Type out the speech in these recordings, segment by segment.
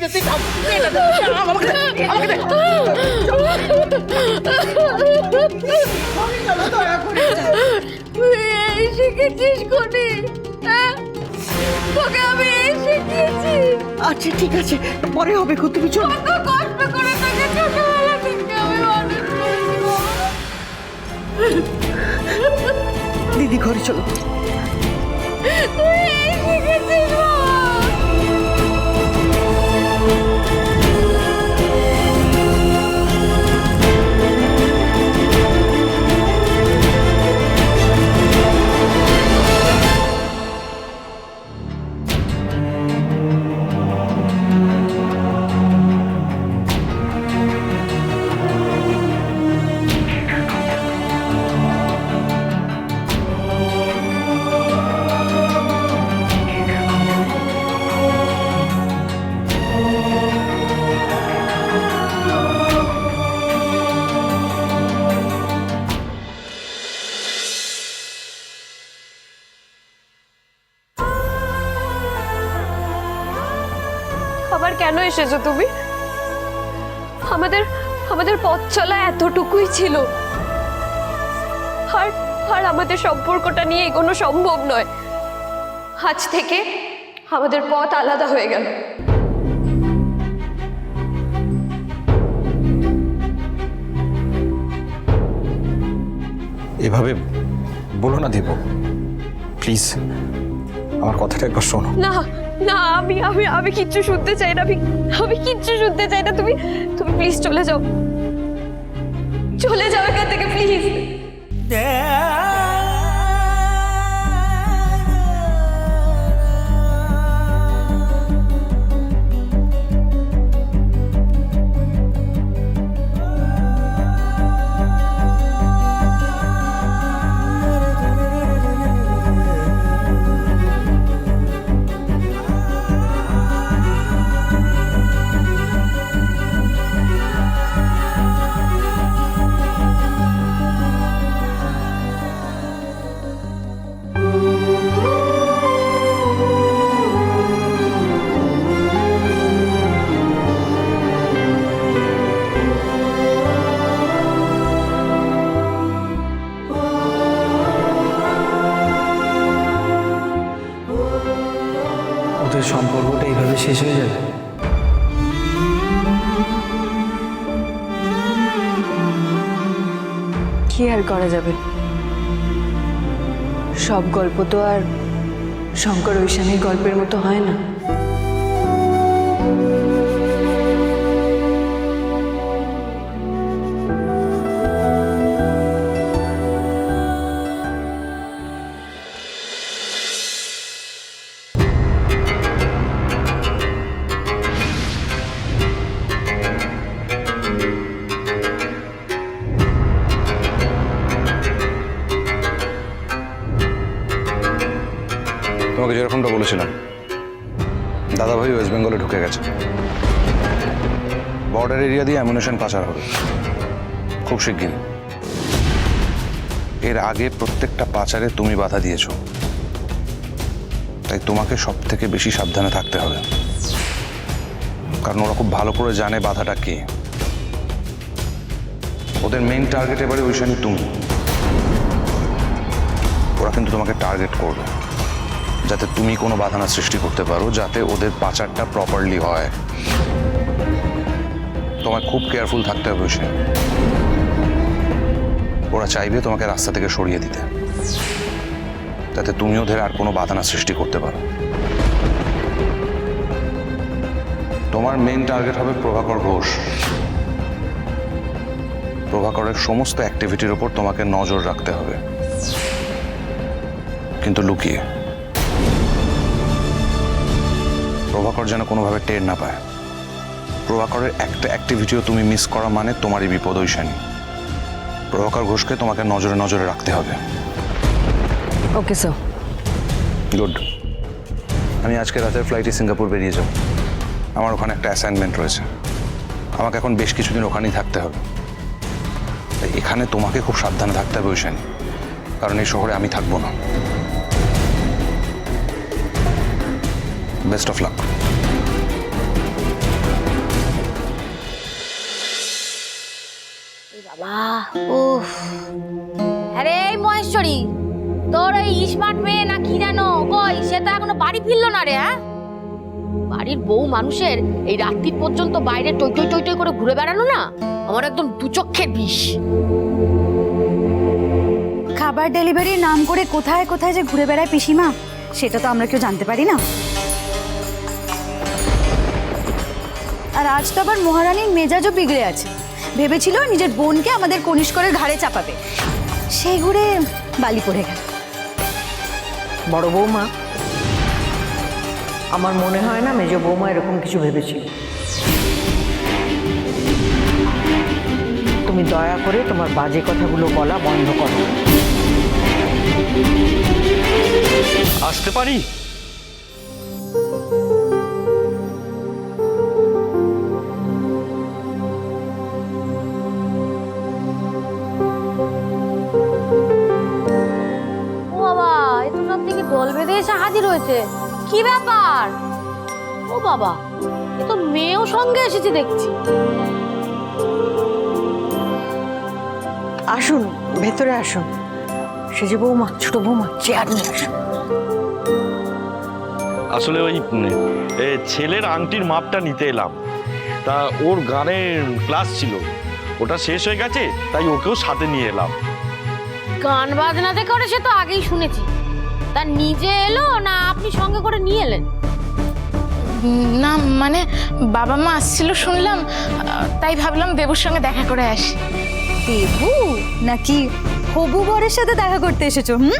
আমাকে দে, আমাকে দে। এই শিখেছিস কোনি তোকে আমি এই শিখিয়েছি। আচ্ছা ঠিক আছে পরে হবে গো, তুমি চলো। কত কষ্ট করে তোকে ছোটবেলা থেকে আমি মানুষ দিদি ঘরে চলো। তুই এসেছ তুমি? আমাদের আমাদের পথ চলা এতটুকুই ছিল। আর আর আমাদের সম্পর্কটা নিয়ে এগোনো সম্ভব নয়। আজ থেকে আমাদের পথ আলাদা হয়ে গেল। এভাবে বলো না দিব। প্লিজ আমার কথাটা একবার শোনো। না না, আমি আমি আমি কিচ্ছু শুনতে চাই না, আমি কিচ্ছু শুনতে চাই না, তুমি তুমি প্লিজ চলে যাও। চলে যাও এখান থেকে প্লিজ কি আর করা যাবে? সব গল্প তো আর শঙ্কর ঐশানীর গল্পের মতো হয় না। তোমাকে যেরকমটা বলেছিলাম, দাদাভাই ওয়েস্ট বেঙ্গলে ঢুকে গেছে। বর্ডার এরিয়া দিয়ে অ্যামুনেশন পাচার হবে। খুব শিগগিরই। এর আগে প্রত্যেকটা পাচারে তুমি বাধা দিয়েছ। তাই তোমাকে সব থেকে বেশি সাবধানে থাকতে হবে। কারণ ওরা খুব ভালো করে জানে বাধাটা কে। ওদের মেইন টার্গেট এবারে ওইখানে তুমি। ওরা কিন্তু তোমাকে টার্গেট করবে। যাতে তুমি কোনো বাধা না সৃষ্টি করতে পারো, যাতে ওদের পাচারটা প্রপারলি হয়। তোমায় খুব কেয়ারফুল থাকতে হবে সে। ওরা চাইবে তোমাকে রাস্তা থেকে সরিয়ে দিতে। যাতে তুমি ওদের আর কোনো বাধা না সৃষ্টি করতে পারো। তোমার মেন টার্গেট হবে প্রভাকর ঘোষ। প্রভাকরের সমস্ত অ্যাক্টিভিটির ওপর তোমাকে নজর রাখতে হবে। কিন্তু লুকিয়ে। প্রভাকর যেন কোনোভাবে টের না পায়। প্রভাকরের একটা অ্যাক্টিভিটিও তুমি মিস করা মানে তোমারই বিপদ ঐশানী প্রভাকর ঘোষকে তোমাকে নজরে নজরে রাখতে হবে। ওকে স্যার গুড আমি আজকে রাতের ফ্লাইটে সিঙ্গাপুর বেরিয়ে যাব। আমার ওখানে একটা অ্যাসাইনমেন্ট রয়েছে। আমাকে এখন বেশ কিছুদিন ওখানেই থাকতে হবে। তাই এখানে তোমাকে খুব সাবধানে থাকতে হবে ঐশানী কারণ এই শহরে আমি থাকব না। বেস্ট অফ লাক আরে এই মহেশ্বরী তোর এই স্মার্ট মেয়ে না কি জানো কই সে তো এখনও বাড়ি ফিরলো না রে হ্যাঁ? বাড়ির বউ মানুষের এই রাত্রি পর্যন্ত বাইরে টই টই টই টই করে ঘুরে বেড়ানো না? আমার একদম দুচক্ষে বিষ। খাবার ডেলিভারির নাম করে কোথায় কোথায় যে ঘুরে বেড়ায় পিসিমা সেটা তো আমরা কেউ জানতে পারি না। আর আজ তো আবার মহারানীর মেজাজও বিগড়ে আছে। ভেবেছিল নিজের বোনকে আমাদের কনিষ্করের ঘাড়ে চাপাবে। সেই ঘুরে বালি পড়ে গেল। বড় বৌমা আমার মনে হয় না মেজ বৌমা এরকম কিছু ভেবেছিল। তুমি দয়া করে তোমার বাজে কথাগুলো বলা বন্ধ করো। আসতে পারি? দল এসে হাজির হয়েছে। কি ব্যাপার? ও বাবা এ তো মেয়েও সঙ্গে এসেছে দেখছি। আসুন ভেতরে আসুন। সেজে বৌমা ছোট বৌমা চেয়ার নিয়ে আসুন। আসলে ওই এ, ছেলের আংটির মাপটা নিতে এলাম। তা ওর গানের ক্লাস ছিল। ওটা শেষ হয়ে গেছে তাই ওকেও সাথে নিয়ে এলাম। গান বাজনাতে করে সে তো আগেই শুনেছি। তা নিজে এলো না আপনি সঙ্গে করে নিয়ে এলেন? না মানে বাবা মা আসছিল শুনলাম তাই ভাবলাম দেবুর সঙ্গে দেখা করে আসি। দেবু? নাকি হবু বরের সাথে দেখা করতে এসেছ হুম?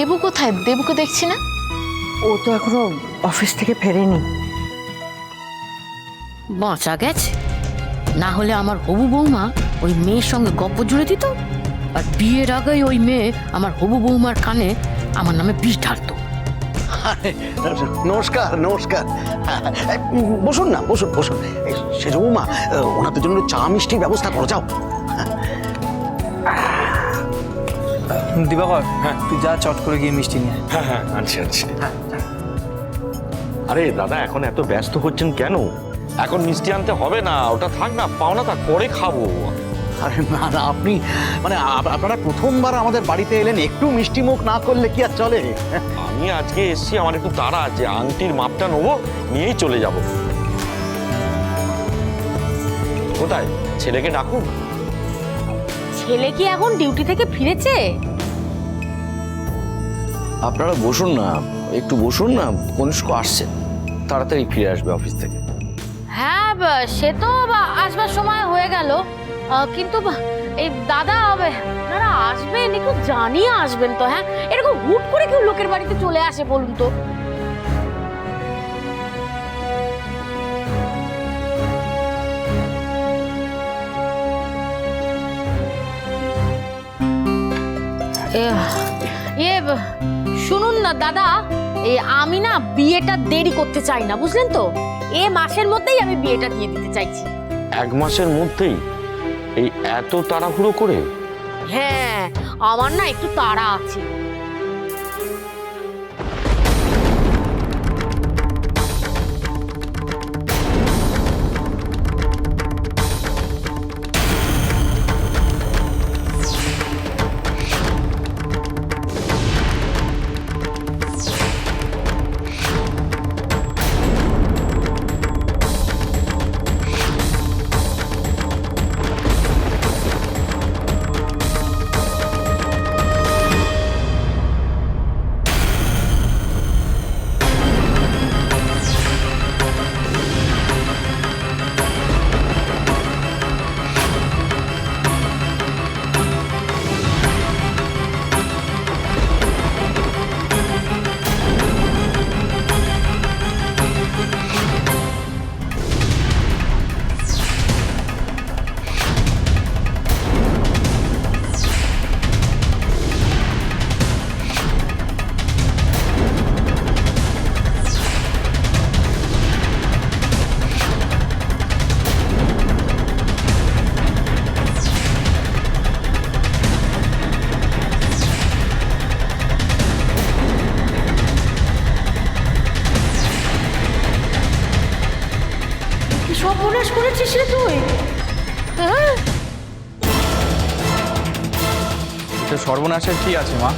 দেবু কোথায়? দেবুকে দেখছি না? ও তো এখনও অফিস থেকে ফেরেনি। বাঁচা গেছে। না হলে আমার হবু বৌমা ওই মেয়ের সঙ্গে গপ্প জুড়ে দিত আর বিয়ের আগেই ওই মেয়ে আমার হবু বৌমার কানে আমার নামে বিষ ঢালতো। নমস্কার নমস্কার। বসুন না বসুন বসুন। এই, সেজ বৌমা ওনাদের জন্য চা মিষ্টির ব্যবস্থা করো যাও। দিবাকর হ্যাঁ। তুই যা চট করে গিয়ে মিষ্টি নিয়ে হ্যাঁ হ্যাঁ আনছি আনছি আরে দাদা এখন এত ব্যস্ত হচ্ছেন কেন? এখন মিষ্টি আনতে হবে না ওটা থাক না পাওনা থাক পরে খাব। আরে না না আপনি মানে আপ- আপনারা প্রথমবার আমাদের বাড়িতে এলেন একটু মিষ্টি মুখ না করলে কি আর চলে? আমি আজকে এসছি আমার একটু তাড়া আছে আংটির মাপটা নেব নিয়েই চলে যাব। কোথায়? ছেলেকে ডাকুন। ছেলে কি এখন ডিউটি থেকে ফিরেছে? আপনারা বসুন না, একটু বসুন না, কনিষ্ক আসছে। তাড়াতাড়ি ফিরে আসবে অফিস থেকে। হ্যাঁ সে তো আসবার সময় হয়ে গেল। কিন্তু এই দাদা হবে আপনারা আসবেন, একটু জানিয়ে আসবেন তো হ্যাঁ? এরকম হুট করে কেউ লোকের বাড়িতে চলে আসে, বলুন তো। এ- শুনুন না দাদা। এই আমি না বিয়েটা দেরি করতে চাই না বুঝলেন তো? এ মাসের মধ্যেই আমি বিয়েটা দিয়ে দিতে চাইছি। এক মাসের মধ্যেই? এই এত তাড়াহুড়ো করে? হ্যাঁ আমার না একটু তাড়া আছে। সর্বনাশ করেছিস রে তুই। হ্যাঁ? সর্বনাশের কি আছে মা?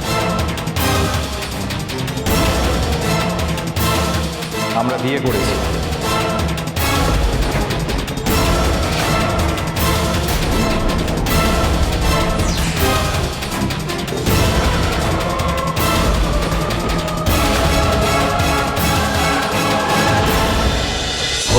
আমরা বিয়ে করেছি।